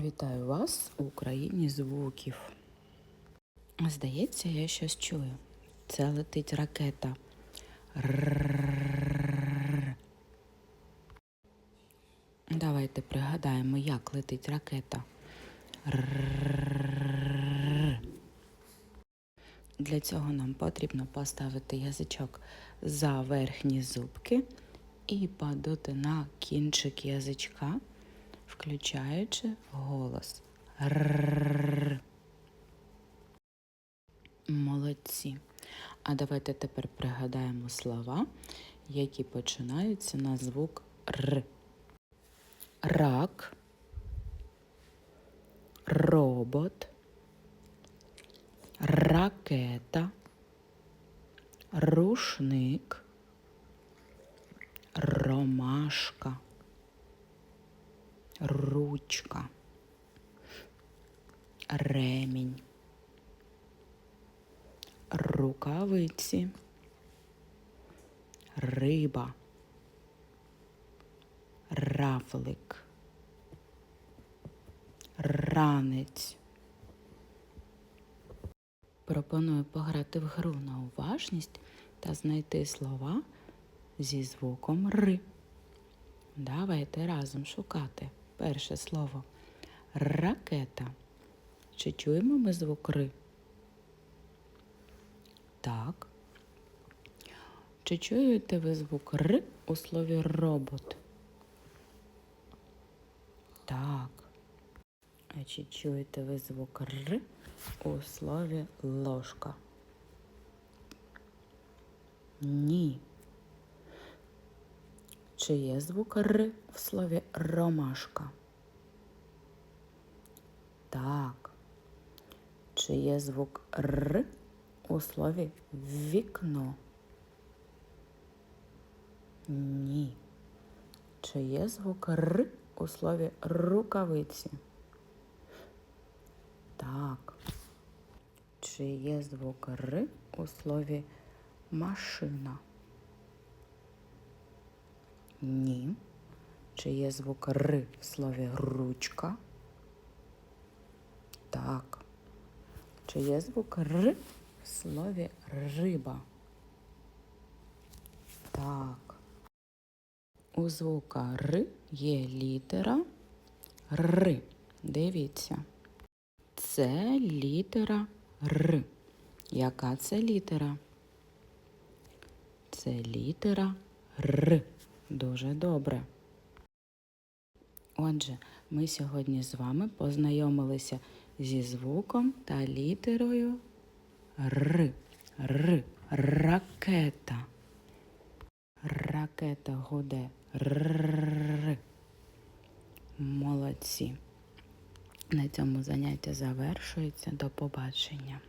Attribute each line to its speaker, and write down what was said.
Speaker 1: Вітаю вас у Україні звуків. Здається, я щось чую. Це летить ракета. Давайте пригадаємо, як летить ракета. Для цього нам потрібно поставити язичок за верхні зубки і падати на кінчик язичка включаючи голос. Р. Молодці. А давайте тепер пригадаємо слова, які починаються на звук Р. Рак, робот, ракета, рушник, ромашка, ручка, ремінь, рукавиці, риба, равлик, ранець. Пропоную пограти в гру на уважність та знайти слова зі звуком Р. Давайте разом шукати перше слово ракета. Чи чуємо ми звук Р? Так. Чи чуєте ви звук Р у слові робот? Так. А чи чуєте ви звук Р у слові ложка? Ні. Чи є звук Р в слові ромашка? Так. Чи є звук Р у слові вікно? Ні. Чи є звук Р у слові рукавиці? Так. Чи є звук Р у слові машина? Ні. Чи є звук Р в слові ручка? Так. Чи є звук Р в слові риба? Так. У звука Р є літера Р. Дивіться. Це літера Р. Яка це літера? Це літера Р. Дуже добре. Отже, ми сьогодні з вами познайомилися зі звуком та літерою Р. Р. Ракета. Ракета гуде. Р. Молодці. На цьому заняття завершується. До побачення.